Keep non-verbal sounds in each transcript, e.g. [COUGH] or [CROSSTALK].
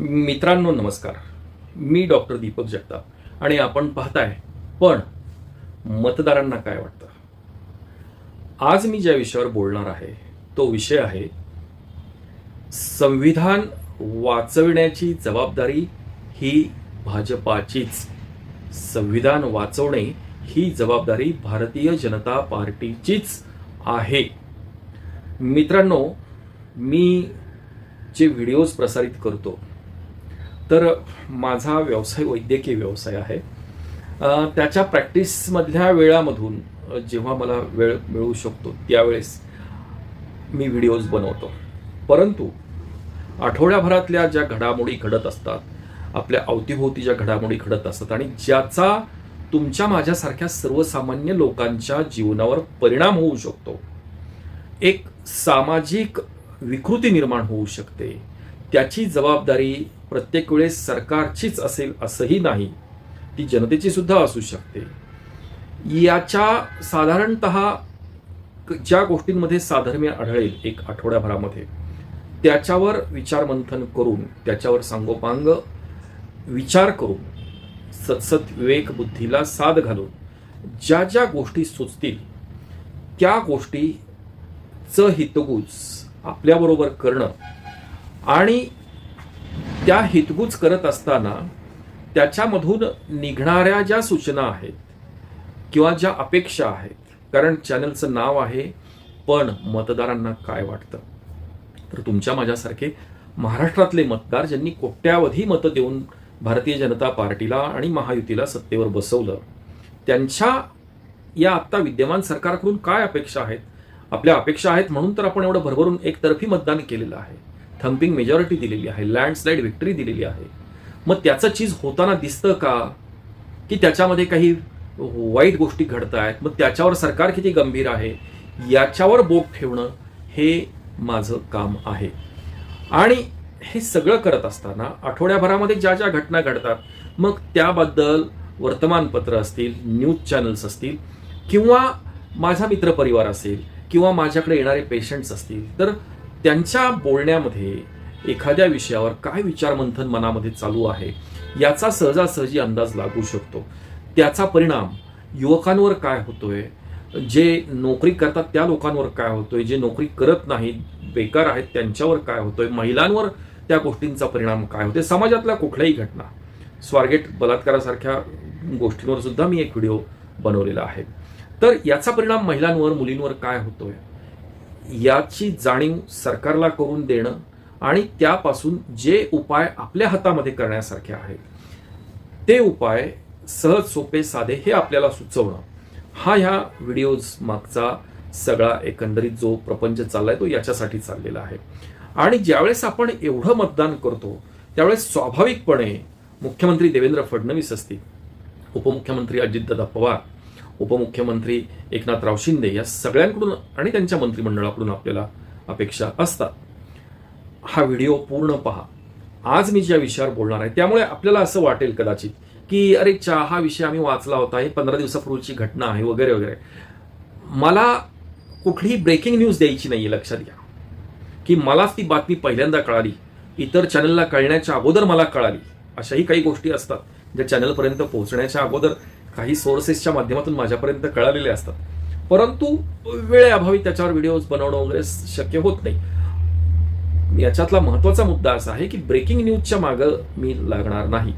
मित्रांनो नमस्कार. मी डॉक्टर दीपक जगताप आणि आपण पाहताय पण मतदारांना काय वाटतं? आज मी ज्या विषयावर बोलणार आहे तो विषय आहे संविधान वाचविण्याची जबाबदारी ही भाजपाचीच. संविधान वाचवणे ही जबाबदारी भारतीय जनता पार्टीचीच आहे. मित्रांनो मी जे व्हिडिओज प्रसारित करतो तर माझा व्यवसाय वैद्यकीय व्यवसाय आहे. त्याच्या प्रॅक्टिसमधल्या वेळामधून जेव्हा मला वेळ मिळू शकतो त्यावेळेस मी व्हिडिओज बनवतो. परंतु आठवड्याभरातल्या ज्या घडामोडी घडत असतात आपल्या अवतीभोवती ज्या घडामोडी घडत असतात आणि ज्याचा तुमच्या माझ्यासारख्या सर्वसामान्य लोकांच्या जीवनावर परिणाम होऊ शकतो. एक सामाजिक विकृती निर्माण होऊ शकते. त्याची जबाबदारी प्रत्येक वेळेस सरकारचीच असेल असंही नाही ती जनतेची सुद्धा असू शकते. याच्या साधारणत ज्या गोष्टींमध्ये साधर्म्य आढळेल एक आठवड्याभरामध्ये त्याच्यावर विचारमंथन करून त्याच्यावर सांगोपांग विचार करून सतसत विवेक बुद्धीला साथ घालून ज्या ज्या गोष्टी सुचतील त्या गोष्टीचं हितगुज आपल्याबरोबर करणं आणि त्या हितगुज करत असताना त्याच्यामधून निघणाऱ्या ज्या सूचना आहेत किंवा ज्या अपेक्षा आहेत कारण चॅनलचं नाव आहे पण मतदारांना काय वाटतं? तर तुमच्या माझ्यासारखे महाराष्ट्रातले मतदार ज्यांनी कोट्यावधी मतं देऊन भारतीय जनता पार्टीला आणि महायुतीला सत्तेवर बसवलं त्यांच्या या आत्ता विद्यमान सरकारकडून काय अपेक्षा आहेत? आपल्या अपेक्षा आहेत म्हणून तर आपण एवढं भरभरून एकतर्फी मतदान केलेलं आहे. थम्पिंग मेजॉरिटी दिलेली आहे लँडस्लाईड विक्टरी दिलेली आहे. मग त्याचं चीज होताना दिसतं का? की त्याच्यामध्ये काही वाईट गोष्टी घडत आहेत मग त्याच्यावर सरकार किती गंभीर आहे? याच्यावर बोट ठेवणं हे माझं काम आहे. आणि हे सगळं करत असताना आठवड्याभरामध्ये ज्या ज्या घटना घडतात मग त्याबद्दल वर्तमानपत्र असतील न्यूज चॅनल्स असतील किंवा माझा मित्रपरिवार असेल किंवा माझ्याकडे येणारे पेशंट्स असतील तर त्यांच्या बोलण्यामध्ये एखाद्या विषयावर काय विचारमंथन मनामध्ये चालू आहे याचा सहजासहजी अंदाज लागू शकतो. त्याचा परिणाम युवकांवर काय होतोय जे नोकरी करतात त्या लोकांवर काय होतोय जे नोकरी करत नाहीत बेकार आहेत त्यांच्यावर काय होतोय महिलांवर त्या गोष्टींचा परिणाम काय होतोय समाजातल्या कुठल्याही घटना. स्वारगेट बलात्कारासारख्या गोष्टींवर सुद्धा मी एक व्हिडिओ बनवलेला आहे. तर याचा परिणाम महिलांवर मुलींवर काय होतोय? याची जाणीव सरकारला करून देणं आणि त्यापासून जे उपाय आपल्या हातामध्ये करण्यासारखे आहेत ते उपाय सहज सोपे साधे हे आपल्याला सुचवणं. हा ह्या व्हिडिओज मागचा सगळा एकंदरीत जो प्रपंच चाललाय तो याच्यासाठी चाललेला आहे. आणि ज्यावेळेस आपण एवढं मतदान करतो त्यावेळेस स्वाभाविकपणे मुख्यमंत्री देवेंद्र फडणवीस असतील उपमुख्यमंत्री अजितदादा पवार उपमुख्यमंत्री एकनाथराव शिंदे या सगळ्यांकडून आणि त्यांच्या मंत्रिमंडळाकडून आपल्याला अपेक्षा असतात. हा व्हिडिओ पूर्ण पहा. आज मी ज्या विषयावर बोलणार आहे त्यामुळे आपल्याला असं वाटेल कदाचित की अरे चहा हा विषय आम्ही वाचला होता हे पंधरा दिवसापूर्वीची घटना आहे वगैरे वगैरे. मला कुठलीही ब्रेकिंग न्यूज द्यायची नाही लक्षात घ्या. की मलाच ती बातमी पहिल्यांदा कळाली इतर चॅनलला कळण्याच्या अगोदर मला कळाली अशाही काही गोष्टी असतात ज्या चॅनलपर्यंत पोहोचण्याच्या अगोदर काही सोर्सेसच्या माध्यमातून माझ्यापर्यंत कळालेले असतात. परंतु वेळेअभावी त्याच्यावर व्हिडिओज बनवणं वगैरे शक्य होत नाही. याच्यातला महत्त्वाचा मुद्दा असा आहे की ब्रेकिंग न्यूजच्या मागं मी लागणार नाही.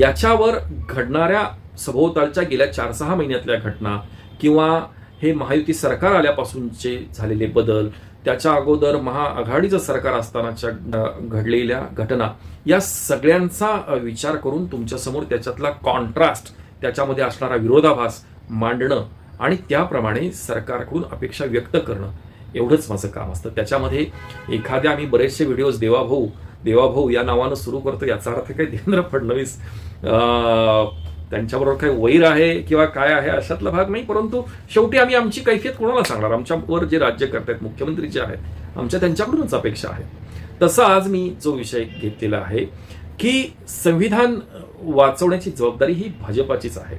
याच्यावर घडणाऱ्या सभोवतालच्या गेल्या चार सहा महिन्यातल्या घटना किंवा हे महायुती सरकार आल्यापासूनचे झालेले बदल त्याच्या अगोदर महाआघाडीचं सरकार असतानाच्या घडलेल्या घटना या सगळ्यांचा विचार करून तुमच्यासमोर त्याच्यातला कॉन्ट्रास्ट त्याच्यामध्ये असणारा विरोधाभास मांडणं आणि त्याप्रमाणे सरकारकडून अपेक्षा व्यक्त करणं एवढंच माझं काम असतं. त्याच्यामध्ये एखाद्या आम्ही बरेचसे व्हिडिओज देवाभाऊ देवाभाऊ या नावानं सुरू करतो याचा अर्थ काही देवेंद्र फडणवीस अं, त्यांच्याबरोबर काही वैर आहे किंवा काय आहे अशातला भाग नाही परंतु शेवटी आम्ही आमची कैफियत कोणाला सांगणार? आमच्यावर जे राज्य करतायत मुख्यमंत्री जे आहेत आमच्या त्यांच्याकडूनच अपेक्षा आहे. तसा आज मी जो विषय घेतलेला आहे की संविधान वाचवण्याची जबाबदारी ही भाजपाचीच आहे.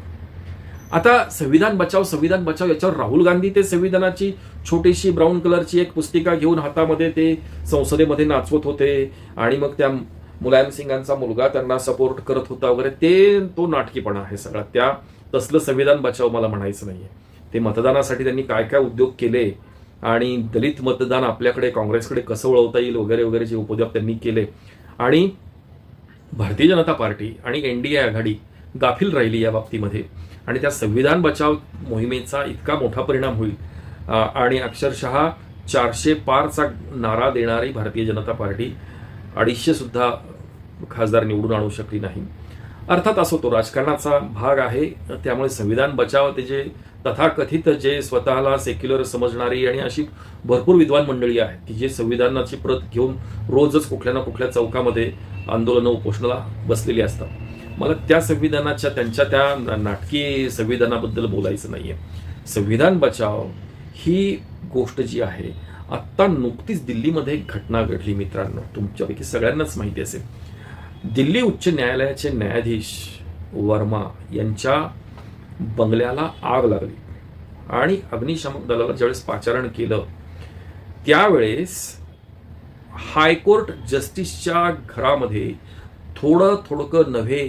आता संविधान बचाव संविधान बचाव याच्यावर राहुल गांधी ते संविधानाची छोटीशी ब्राऊन कलरची एक पुस्तिका घेऊन हातामध्ये ते संसदेमध्ये नाचवत होते आणि मग त्या मुलायम सिंगांचा मुलगा त्यांना सपोर्ट करत होता वगैरे ते तो नाटकीपणा आहे सगळा. त्या तसलं संविधान बचाव मला म्हणायचं नाहीये. ते मतदानासाठी त्यांनी काय काय उद्योग केले आणि दलित मतदान आपल्याकडे काँग्रेसकडे कसं वळवता येईल वगैरे वगैरे जे उपद्रव त्यांनी केले. आणि भारतीय जनता पार्टी आणि एन डी ए आघाडी गाफील राहिली या बाबतीमध्ये. आणि त्या संविधान बचाव मोहिमेचा इतका मोठा परिणाम होईल आणि अक्षरशः चारशे पारचा नारा देणारी भारतीय जनता पार्टी अडीचशे सुद्धा खासदार निवडून आणू शकली नाही. अर्थात असो तो राजकारणाचा भाग आहे त्यामुळे संविधान बचाव ते जे तथाकथित जे स्वतःला सेक्युलर समजणारी आणि अशी भरपूर विद्वान मंडळी आहेत की जे संविधानाची प्रत घेऊन रोजच कुठल्या ना कुठल्या चौकामध्ये आंदोलनं उपोषणाला बसलेली असतात. मला त्या संविधानाच्या त्यांच्या त्या नाटकी संविधानाबद्दल बोलायचं नाहीये. संविधान बचाव ही गोष्ट जी आहे आत्ता नुकतीच दिल्लीमध्ये एक घटना घडली मित्रांनो तुमच्यापैकी सगळ्यांनाच माहिती असेल. दिल्ली उच्च न्यायालयाचे न्यायाधीश वर्मा यांच्या बंगल्याला आग लागली. आणि अग्निशामक दलाला ज्यावेळेस पाचारण केलं त्यावेळेस हायकोर्ट जस्टिसच्या घरामध्ये थोडं थोडकं नव्हे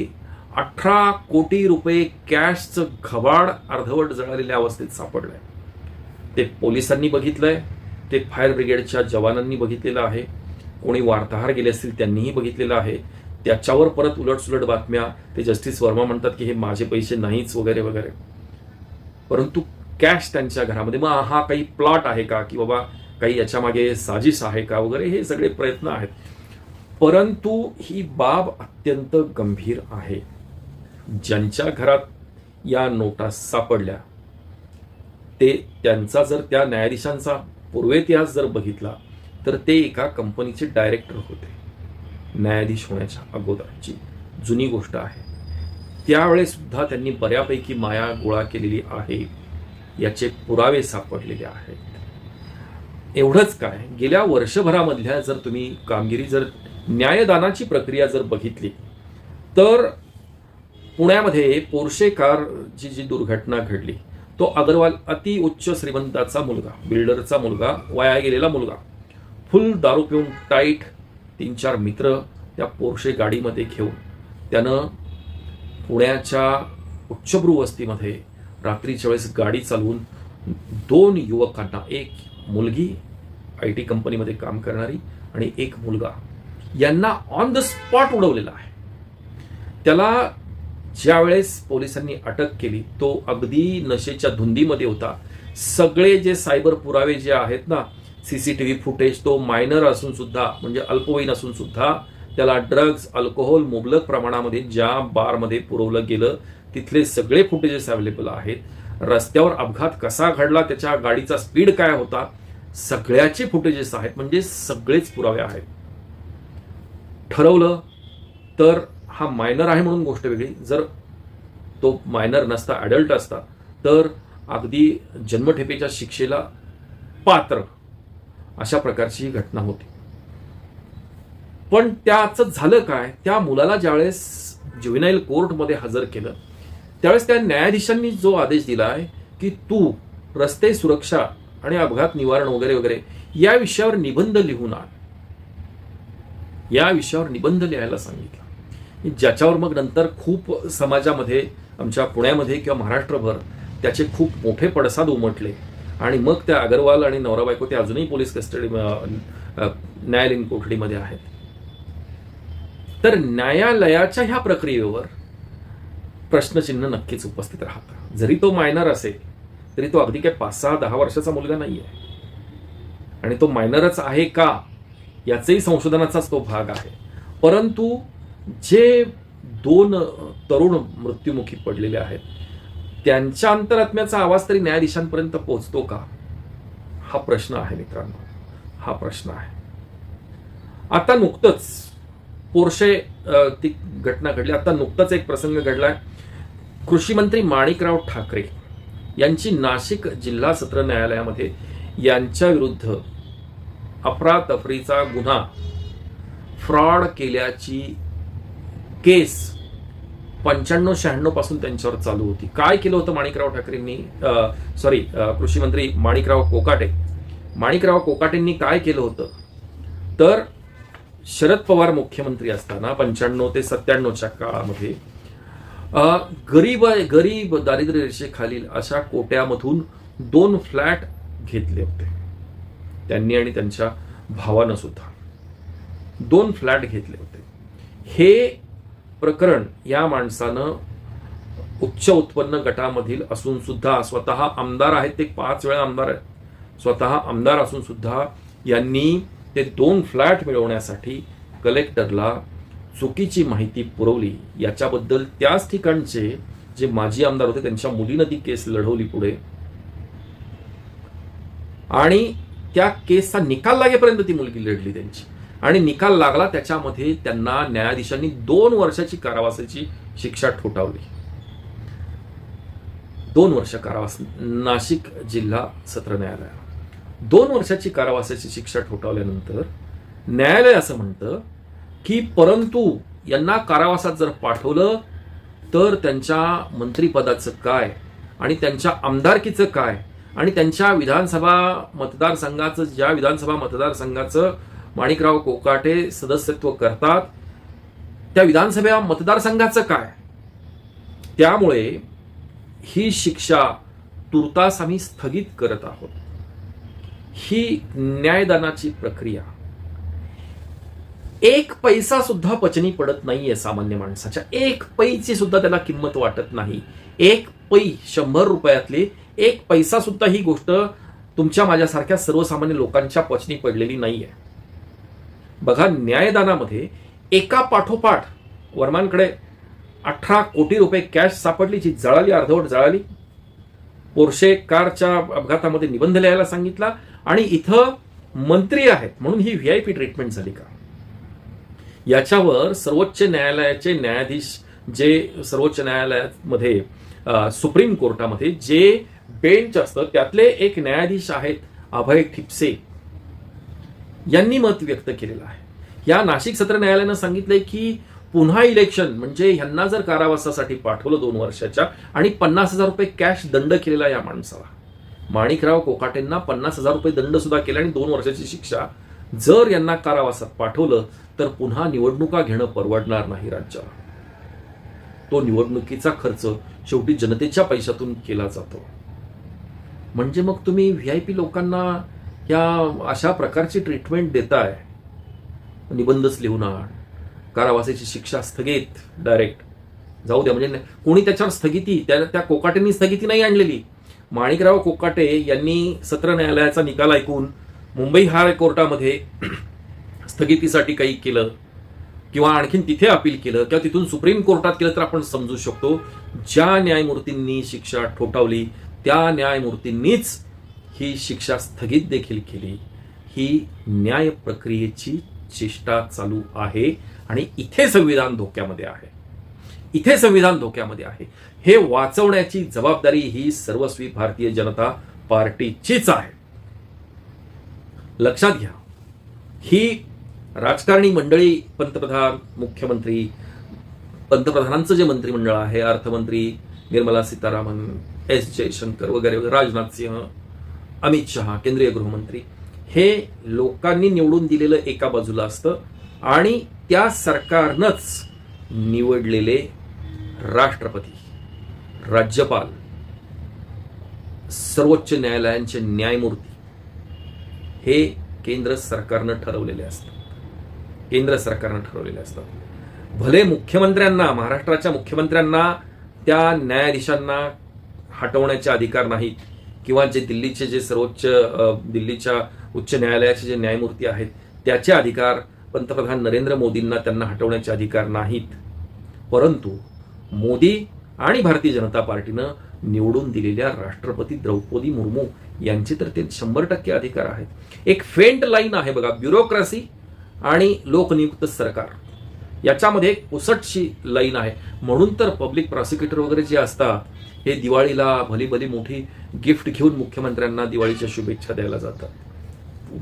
अठरा कोटी रुपये कॅशचं घबाड अर्धवट जळालेल्या अवस्थेत सापडलंय. ते पोलिसांनी बघितलंय ते फायर ब्रिगेडच्या जवानांनी बघितलेलं आहे कोणी वार्ताहर गेले असतील त्यांनीही बघितलेलं आहे त्याच्यावर परत उलटसुलट बातम्या ते जस्टिस वर्मा म्हणतात की हे माझे पैसे नाहीच वगैरे वगैरे. परंतु कॅश त्यांच्या घरामध्ये. मग हा काही प्लॉट आहे का? की बाबा काही याच्या मागे साजिश आहे का? वगैरे हे सगळे प्रयत्न आहेत. परंतु ही बाब अत्यंत गंभीर आहे. ज्यांच्या घरात या नोटा सापडल्या ते त्यांचा जर त्या न्यायाधीशांचा पूर्वेतिहास जर बघितला तर ते एका कंपनीचे डायरेक्टर होते. न्यायाधीश होण्याच्या अगोदरची जुनी गोष्ट आहे. त्यावेळेसुद्धा त्यांनी बऱ्यापैकी माया गोळा केलेली आहे. याचे पुरावे सापडलेले आहेत. एवढंच काय गेल्या वर्षभरामधल्या जर तुम्ही कामगिरी जर न्यायदानाची प्रक्रिया जर बघितली तर पुण्यामध्ये पोर्शे कारची जी दुर्घटना घडली तो अग्रवाल अति उच्च श्रीमंताचा मुलगा बिल्डरचा मुलगा वाया गेलेला मुलगा फुल दारू पिऊन टाईट तीन चार मित्र त्या पोर्शे गाडीमध्ये घेऊन त्यानं पुण्याच्या उच्चभ्रू वस्तीमध्ये रात्रीच्या वेळेस गाडी चालवून दोन युवकांना एक मुलगी आय टी कंपनीमध्ये काम करणारी आणि एक मुलगा यांना ऑन द स्पॉट उडवलेला आहे. त्याला ज्यावेळेस पोलिसांनी अटक केली तो अगदी नशेच्या धुंदीमध्ये होता. सगळे जे सायबर पुरावे जे आहेत ना सीसीटीव्ही फुटेज तो मायनर असून सुद्धा म्हणजे अल्पवयीन असून सुद्धा त्याला ड्रग्ज अल्कोहोल मुबलक प्रमाणामध्ये ज्या बारमध्ये पुरवलं गेलं तिथले सगळे फुटेजेस अवेलेबल आहेत. रस्त्यावर अपघात कसा घडला त्याच्या गाडीचा स्पीड काय होता सगळ्याचे फुटेजेस आहेत म्हणजे सगळेच पुरावे आहेत. ठरवलं तर हा मायनर आहे म्हणून गोष्ट वेगळी. जर तो मायनर नसता ॲडल्ट असता तर अगदी जन्मठेपेच्या शिक्षेला पात्र अशा प्रकारची ही घटना होती. पण त्याचं झालं काय? त्या मुलाला ज्यावेळेस ज्युव्हिनाईल कोर्टमध्ये हजर केलं त्यावेळेस त्या न्यायाधीशांनी जो आदेश दिला आहे की तू रस्ते सुरक्षा आणि अपघात निवारण वगैरे वगैरे या विषयावर निबंध लिहून आण. या विषयावर निबंध लिहायला सांगितलं. ज्याच्यावर मग नंतर खूप समाजामध्ये आमच्या पुण्यामध्ये किंवा महाराष्ट्रभर त्याचे खूप मोठे पडसाद उमटले. आणि मग त्या अगरवाल आणि नवरा बायको ते अजूनही पोलीस कस्टडी न्यायालयीन कोठडीमध्ये आहेत. तर न्यायालयाच्या ह्या प्रक्रियेवर प्रश्नचिन्ह नक्कीच उपस्थित राहतं. जरी तो मायनर असेल तरी तो अगदी काय पाच सहा दहा वर्षाचा मुलगा नाही आहे आणि तो मायनरच आहे का याचही संशोधनाचाच तो भाग आहे. परंतु जे दोन तरुण मृत्युमुखी पडलेले आहेत त्यांच्या अंतरात्म्याचा आवाज तरी न्यायाधीशांपर्यंत पोहोचतो का? हा प्रश्न आहे मित्रांनो. हा प्रश्न आहे. आता नुकतंच पोर्शे ती घटना घडली. आता नुकताच एक प्रसंग घडलाय. कृषी मंत्री माणिकराव ठाकरे यांची नाशिक जिल्हा सत्र न्यायालयामध्ये यांच्या विरुद्ध अफरातफरीचा गुन्हा फ्रॉड केल्याची केस पंच्याण्णव शहाण्णवपासून त्यांच्यावर चालू होती. काय केलं होतं माणिकराव ठाकरेंनी? सॉरी कृषी मंत्री माणिकराव कोकाटे. माणिकराव कोकाटेंनी काय केलं होतं? तर शरद पवार मुख्यमंत्री असताना पंच्याण्णव ते सत्त्याण्णवच्या काळामध्ये गरीब गरीब दारिद्र्य रेषेखालील अशा कोट्यामधून दोन फ्लॅट घेतले होते. त्यांनी आणि त्यांच्या भावानं सुद्धा. दोन फ्लॅट घेतले होते. हे प्रकरण या माणसानं उच्च उत्पन्न गटामधील असून सुद्धा स्वतः आमदार आहेत. ते पाच वेळा आमदार आहेत. स्वतः आमदार असून सुद्धा यांनी ते दोन फ्लॅट मिळवण्यासाठी कलेक्टरला चुकीची माहिती पुरवली. याच्याबद्दल त्याच ठिकाणचे जे माजी आमदार होते त्यांच्या मुलीनं ती केस लढवली पुढे. आणि त्या केसचा निकाल लागेपर्यंत ती मुलगी लढली त्यांची. आणि निकाल लागला त्याच्यामध्ये त्यांना न्यायाधीशांनी दोन वर्षाची कारावासाची शिक्षा ठोठावली. दोन वर्ष कारावास नाशिक जिल्हा सत्र न्यायालय दोन वर्षाची कारावासाची शिक्षा ठोठावल्यानंतर न्यायालय असं म्हणतं की परंतु यांना कारावासात जर पाठवलं तर त्यांच्या मंत्रिपदाचं काय आणि त्यांच्या आमदारकीचं काय आणि त्यांच्या विधानसभा मतदारसंघाचं ज्या विधानसभा मतदारसंघाचं माणिकराव कोकाटे सदस्यत्व करतात. त्या विधानसभा मतदारसंघाचं काय? त्यामुळे ही शिक्षा तुर्तास आम्ही स्थगित करत आहोत. ही न्यायदानाची प्रक्रिया. एक पैसा सुद्धा पचनी पडत नाहीये सामान्य माणसाच्या. एक पैची सुद्धा त्याला किंमत वाटत नाही. एक पै शंभर रुपयातली एक पैसा सुद्धा ही गोष्ट तुमच्या माझ्यासारख्या सर्वसामान्य लोकांच्या पचनी पडलेली नाहीये. बघा न्यायदानामध्ये एका पाठोपाठ वर्मांकडे अठरा कोटी रुपये कॅश सापडली जी जळाली अर्धवट जळाली. पोर्शे कारच्या अपघातामध्ये निबंध लिहायला सांगितला आणि इथं मंत्री आहेत म्हणून ही व्ही आय पी ट्रीटमेंट झाली का? याच्यावर सर्वोच्च न्यायालयाचे न्यायाधीश जे सर्वोच्च न्यायालयामध्ये सुप्रीम कोर्टामध्ये जे बेंच असतं त्यातले एक न्यायाधीश आहेत अभय ठिपसे. यांनी मत व्यक्त केलेलं आहे. या नाशिक सत्र न्यायालयानं सांगितलंय की पुन्हा इलेक्शन म्हणजे ह्यांना जर कारावासासाठी पाठवलं दोन वर्षाच्या आणि पन्नास हजार रुपये कॅश दंड केलेला या माणसाला. माणिकराव कोकाटेंना पन्नास हजार रुपये दंड सुद्धा केला आणि दोन वर्षाची शिक्षा. जर यांना कारावासात पाठवलं तर पुन्हा निवडणुका घेणं परवडणार नाही राज्याला. तो निवडणुकीचा खर्च शेवटी जनतेच्या पैशातून केला जातो. म्हणजे मग तुम्ही व्ही आय पी लोकांना या अशा प्रकारची ट्रीटमेंट देताय. निबंधच लिहून आण. कारावासाची शिक्षा स्थगित. डायरेक्ट जाऊ द्या म्हणजे नाही- कोणी त्याच्यावर स्थगिती त्या त्या कोकाटेंनी स्थगिती नाही आणलेली. माणिकराव कोकाटे यांनी सत्र न्यायालयाचा निकाल ऐकून मुंबई हायकोर्टामध्ये [CLEARS THROAT] स्थगितीसाठी काही केलं किंवा आणखीन तिथे अपील केलं किंवा तिथून सुप्रीम कोर्टात केलं तर आपण समजू शकतो ज्या न्यायमूर्तींनी शिक्षा ठोठावली त्या न्यायमूर्तींनीच ही शिक्षा स्थगित देखील केली. ही न्याय प्रक्रियेची चेष्टा चालू आहे आणि इथे संविधान धोक्यामध्ये आहे. इथे संविधान धोक्यामध्ये आहे. हे वाचवण्याची जबाबदारी ही सर्वस्वी भारतीय जनता पार्टीचीच आहे. लक्षात घ्या ही राजकारणी मंडळी पंतप्रधान मुख्यमंत्री पंतप्रधानांचं जे मंत्रिमंडळ आहे अर्थमंत्री निर्मला सीतारामन एस जयशंकर वगैरे वगैरे राजनाथ सिंह अमित शहा केंद्रीय गृहमंत्री हे लोकांनी निवडून दिलेलं एका बाजूला असतं आणि त्या सरकारनंच निवडलेले राष्ट्रपती राज्यपाल सर्वोच्च न्यायालयांचे न्यायमूर्ती हे केंद्र सरकारनं ठरवलेले असतात. केंद्र सरकारनं ठरवलेले असतात. भले मुख्यमंत्र्यांना महाराष्ट्राच्या मुख्यमंत्र्यांना त्या न्यायाधीशांना हटवण्याचे अधिकार नाहीत किंवा जे दिल्लीचे जे सर्वोच्च दिल्लीच्या उच्च न्यायालयाचे जे न्यायमूर्ती आहेत त्याचे अधिकार पंतप्रधान नरेंद्र मोदींना त्यांना हटवण्याचे अधिकार नाहीत. परंतु मोदी आणि भारतीय जनता पार्टीनं निवडून दिलेल्या राष्ट्रपती द्रौपदी मुर्मू यांचे तर ते शंभर टक्के अधिकार आहेत. एक फेंट लाईन आहे बघा ब्युरोक्रेसी आणि लोकनियुक्त सरकार. याच्यामध्ये एक पुसटशी लाईन आहे. म्हणून तर पब्लिक प्रॉसिक्युटर वगैरे जे असतात हे दिवाळीला भली भली मोठी गिफ्ट घेऊन मुख्यमंत्र्यांना दिवाळीच्या शुभेच्छा द्यायला जातात.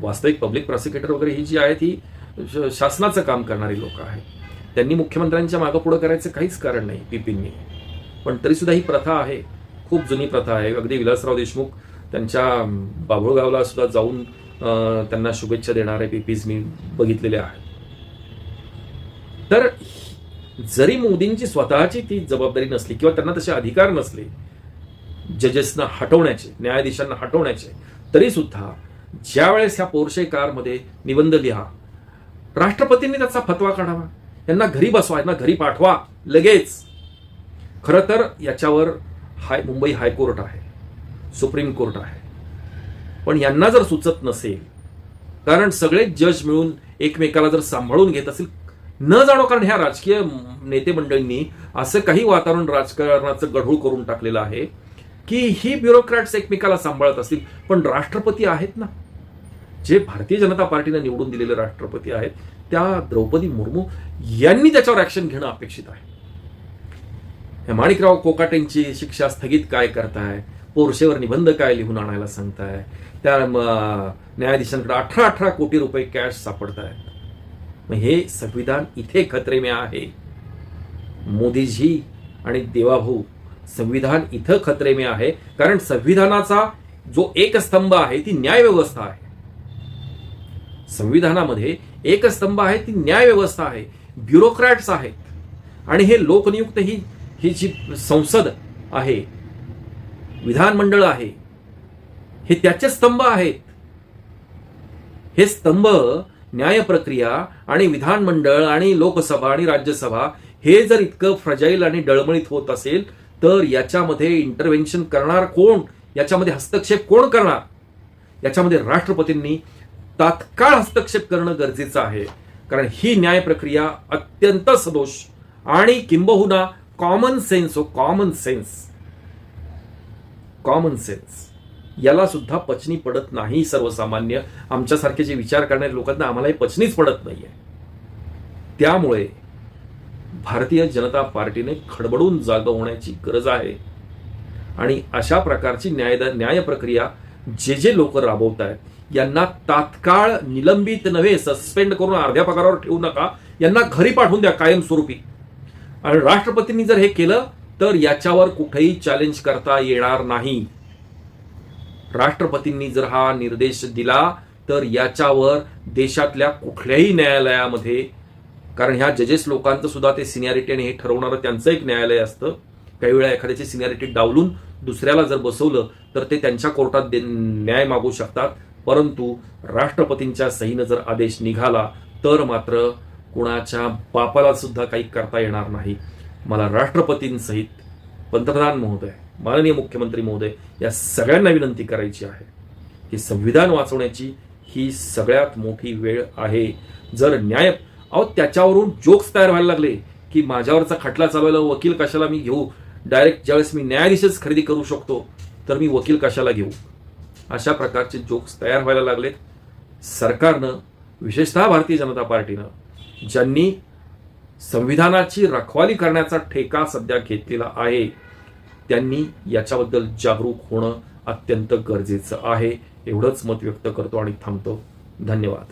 वास्तविक पब्लिक प्रॉसिक्युटर वगैरे ही जी आहेत ही श- शासनाचं काम करणारी लोक आहेत. त्यांनी मुख्यमंत्र्यांच्या मागं पुढं करायचं काहीच कारण नाही पिपींनी. पण तरीसुद्धा ही प्रथा आहे. खूप जुनी प्रथा आहे. अगदी विलासराव देशमुख त्यांच्या बाभुळगावला सुद्धा जाऊन त्यांना शुभेच्छा देणारे पीपीज मी बघितलेले आहेत. तर जरी मोदींची स्वतःची ती जबाबदारी नसली किंवा त्यांना तसे अधिकार नसले जजेसना हटवण्याचे न्यायाधीशांना हटवण्याचे तरी सुद्धा ज्या वेळेस ह्या पोर्शे कारमध्ये निबंध लिहा राष्ट्रपतींनी त्याचा फतवा काढावा यांना घरी बसवा यांना घरी पाठवा लगेच. खरं तर याच्यावर हाय मुंबई हायकोर्ट आहे सुप्रीम कोर्ट आहे. पण यांना जर सुचत नसेल कारण सगळेच जज मिळून एकमेकाला जर सांभाळून घेत असेल न जाणो कारण ह्या राजकीय नेते मंडळींनी असं काही वातावरण राजकारणाचं गढूळ करून टाकलेलं आहे की ही ब्युरोक्रॅट्स एकमेकाला सांभाळत असतील. पण राष्ट्रपती आहेत ना. जे भारतीय जनता पार्टीने निवडून दिलेले राष्ट्रपती आहेत त्या द्रौपदी मुर्मू यांनी त्याच्यावर ऍक्शन घेणं अपेक्षित आहे. हे माणिकराव कोकाटेंची शिक्षा स्थगित काय करताय? पोरशेवर निबंध काय लिहून आणायला सांगताय? त्या न्यायाधीशांकडे अठरा अठरा कोटी रुपये कॅश सापडत आहेत मग हे संविधान इथे खतरे में आहे. मोदीजी आणि देवाभाऊ संविधान इथं खतरे में आहे. कारण संविधानाचा जो एक स्तंभ आहे ती न्याय व्यवस्था आहे. संविधानामध्ये एक स्तंभ आहे ती न्याय व्यवस्था आहे. ब्युरोक्रॅट्स आहेत. आणि हे लोकनियुक्त ही ही जी संसद आहे विधानमंडळ आहे हे त्याचे स्तंभ आहेत. हे स्तंभ न्याय प्रक्रिया आणि विधानमंडळ आणि लोकसभा आणि राज्यसभा हे जर इतकं फ्रजाईल आणि डळमळीत होत असेल तर याच्यामध्ये इंटरव्हेन्शन करणार कोण? याच्यामध्ये हस्तक्षेप कोण करणार? याच्यामध्ये राष्ट्रपतींनी तात्काळ हस्तक्षेप करणं गरजेचं आहे. कारण ही न्याय प्रक्रिया अत्यंत सदोष आणि किंबहुना कॉमन सेन्स हो कॉमन सेन्स कॉमन सेन्स याला सुद्धा पचनी पडत नाही सर्वसामान्य. आमच्यासारखे जे विचार करणाऱ्या लोकांना आम्हालाही पचनीच पडत नाही आहे त्यामुळे भारतीय जनता पार्टीने खडबडून जाग होण्याची गरज आहे. आणि अशा प्रकारची न्याय न्याय प्रक्रिया जे जे लोक राबवत आहेत यांना तात्काळ निलंबित नव्हे सस्पेंड करून अर्ध्या पगारावर ठेवू नका यांना घरी पाठवून द्या कायमस्वरूपी. आणि राष्ट्रपतींनी जर हे केलं तर याच्यावर कुठेही चॅलेंज करता येणार नाही. राष्ट्रपतींनी जर हा निर्देश दिला तर याच्यावर देशातल्या कुठल्याही न्यायालयामध्ये कारण ह्या जजेस लोकांचं सुद्धा ते सिनियरिटी आणि हे ठरवणारं त्यांचं एक न्यायालय असतं. काही वेळा एखाद्याची सिनियरिटी डावलून दुसऱ्याला जर बसवलं तर ते त्यांच्या कोर्टात दे- न्याय मागू शकतात. परंतु राष्ट्रपतींच्या सहीनं जर आदेश निघाला तर मात्र कुणाच्या बापाला सुद्धा काही करता येणार नाही. मला राष्ट्रपतींसहित पंतप्रधान महोदय. माननीय मुख्यमंत्री महोदय या सगळ्यांना विनंती करायची आहे की संविधान वाचवण्याची ही सगळ्यात मोठी वेळ आहे. जर न्याय अहो त्याच्यावरून जोक्स तयार व्हायला लागले की माझ्यावरचा खटला चालवायला वकील कशाला मी घेऊ? डायरेक्ट ज्यावेळेस मी न्यायाधीशच खरेदी करू शकतो तर मी वकील कशाला घेऊ? अशा प्रकारचे जोक्स तयार व्हायला लागलेत. सरकारनं विशेषतः भारतीय जनता पार्टीनं ज्यांनी संविधानाची रखवाली करण्याचा ठेका सध्या घेतलेला आहे त्यांनी याच्याबद्दल जागरूक होणं अत्यंत गरजेचं आहे. एवढंच मत व्यक्त करतो आणि थांबतो. धन्यवाद.